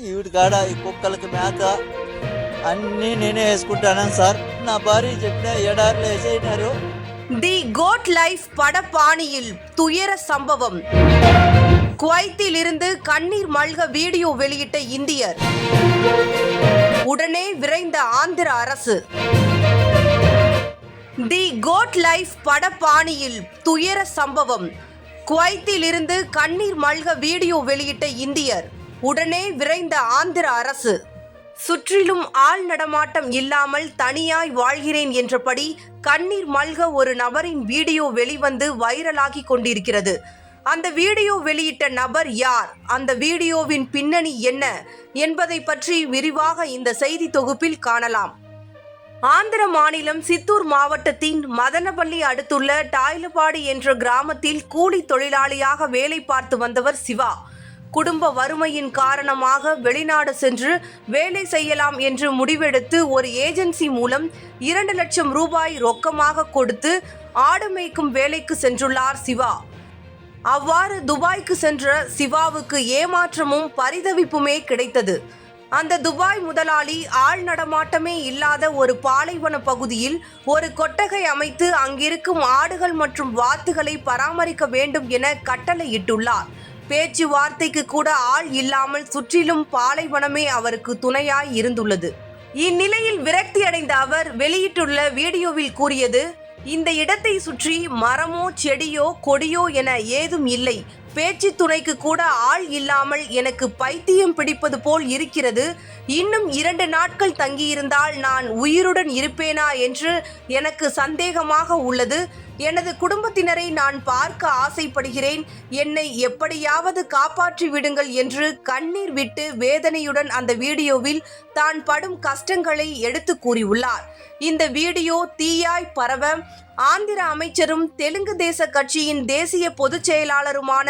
ఈవిడ కాడ ఈ కుక్కలకి మేత అన్నీ నేనే వేసుకుంటాను సార్ నా భార్య చెప్పిన ఎడార్లు వేసేసినారు தி கோட் லைஃப் படப்பாணியில் துயர சம்பவம் குவைத்தில் இருந்து கண்ணீர் மல்க வீடியோ வெளியிட்ட இந்தியர் உடனே விரைந்த ஆந்திர அரசு தி கோட் லைஃப் படப்பாணியில் துயர சம்பவம் குவைத்தில் இருந்து கண்ணீர் மல்க வீடியோ வெளியிட்ட இந்தியர் உடனே விரைந்த ஆந்திர அரசு. சுற்றிலும் ஆள் நடமாட்டம் இல்லாமல் தனியாய் வாழ்கிறேன் என்றபடி கண்ணீர் மல்க ஒரு நபரின் வீடியோ வெளிவந்து வைரலாகி கொண்டிருக்கிறது. அந்த வீடியோ வெளியிட்ட நபர் யார்? அந்த வீடியோவின் பின்னணி என்ன? என்பதை பற்றி விரிவாக இந்த செய்தி தொகுப்பில் காணலாம். ஆந்திர மாநிலம் சித்தூர் மாவட்டத்தின் மதனப்பள்ளி அடுத்துள்ள டாய்லபாடி என்ற கிராமத்தில் கூலி தொழிலாளியாக வேலை பார்த்து வந்தவர் சிவா. குடும்ப வறுமையின் காரணமாக வெளிநாடு சென்று வேலை செய்யலாம் என்று முடிவெடுத்து ஒரு ஏஜென்சி மூலம் இரண்டு லட்சம் ரூபாய் ரொக்கமாக கொடுத்து ஆடு மேய்க்கும் வேலைக்கு சென்றுள்ளார் சிவா. அவ்வாறு துபாய்க்கு சென்ற சிவாவுக்கு ஏமாற்றமும் பரிதவிப்புமே கிடைத்தது. அந்த துபாய் முதலாளி ஆள் நடமாட்டமே இல்லாத ஒரு பாலைவன பகுதியில் ஒரு கொட்டகை அமைத்து அங்கிருக்கும் ஆடுகள் மற்றும் வாத்துகளை பராமரிக்க வேண்டும் என கட்டளையிட்டுள்ளார். பேச்சுவார்த்தைக்கு கூட ஆள் இல்லாமல் சுற்றிலும் பாலைவனமே அவருக்கு துணையாய் இருந்துள்ளது. இந்நிலையில் விரக்தி அடைந்த அவர் வெளியிட்டுள்ள வீடியோவில் கூறியது இந்த இடத்தை சுற்றி மரமோ செடியோ கொடியோ என ஏதும் இல்லை. பேச்சு துணைக்கு கூட ஆள் இல்லாமல் எனக்கு பைத்தியம் பிடிப்பது போல் இருக்கிறது. இன்னும் இரண்டு நாட்கள் தங்கியிருந்தால் நான் உயிருடன் இருப்பேனா என்று எனக்கு சந்தேகமாக உள்ளது. எனது குடும்பத்தினரை நான் பார்க்க ஆசைப்படுகிறேன். என்னை எப்படியாவது காப்பாற்றி விடுங்கள் என்று கண்ணீர் விட்டு வேதனையுடன் அந்த வீடியோவில் தான் படும் கஷ்டங்களை எடுத்து கூறியுள்ளார். இந்த வீடியோ தீயாய் பரவ ஆந்திர அமைச்சரும் தெலுங்கு தேச கட்சியின் தேசிய பொதுச் செயலாளருமான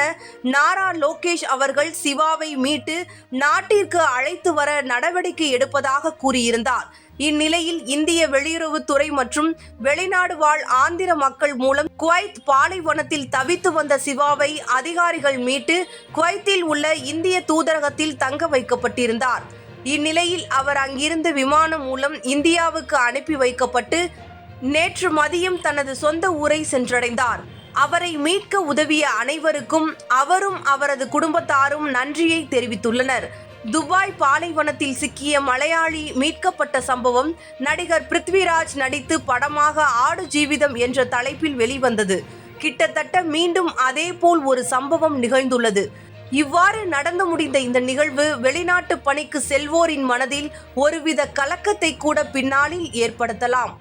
நாரா லோகேஷ் அவர்கள் சிவாவை மீட்டு நாட்டிற்கு அழைத்து வர நடவடிக்கை எடுப்பதாக கூறியிருந்தார். இந்நிலையில் இந்திய வெளியுறவுத்துறை மற்றும் வெளிநாடு வாழ் ஆந்திர மக்கள் மூலம் குவைத் பாலைவனத்தில் தவித்து வந்த சிவாவை அதிகாரிகள் மீட்டு குவைத்தில் உள்ள இந்திய தூதரகத்தில் தங்க வைக்கப்பட்டிருந்தார். இந்நிலையில் அவர் அங்கிருந்து விமானம் மூலம் இந்தியாவுக்கு அனுப்பி வைக்கப்பட்டு நேற்று மதியம் தனது சொந்த ஊரை சென்றடைந்தார். அவரை மீட்க உதவிய அனைவருக்கும் அவரும் அவரது குடும்பத்தாரும் நன்றியை தெரிவித்துள்ளனர். துபாய் பாலைவனத்தில் சிக்கிய மலையாளி மீட்கப்பட்ட சம்பவம் நடிகர் பிருத்விராஜ் நடித்து படமாக ஆடு ஜீவிதம் என்ற தலைப்பில் வெளிவந்தது. கிட்டத்தட்ட மீண்டும் அதேபோல் ஒரு சம்பவம் நிகழ்ந்துள்ளது. இவ்வாறு நடந்து முடிந்த இந்த நிகழ்வு வெளிநாட்டு பணிக்கு செல்வோரின் மனதில் ஒருவித கலக்கத்தை கூட பின்னாளில் ஏற்படுத்தலாம்.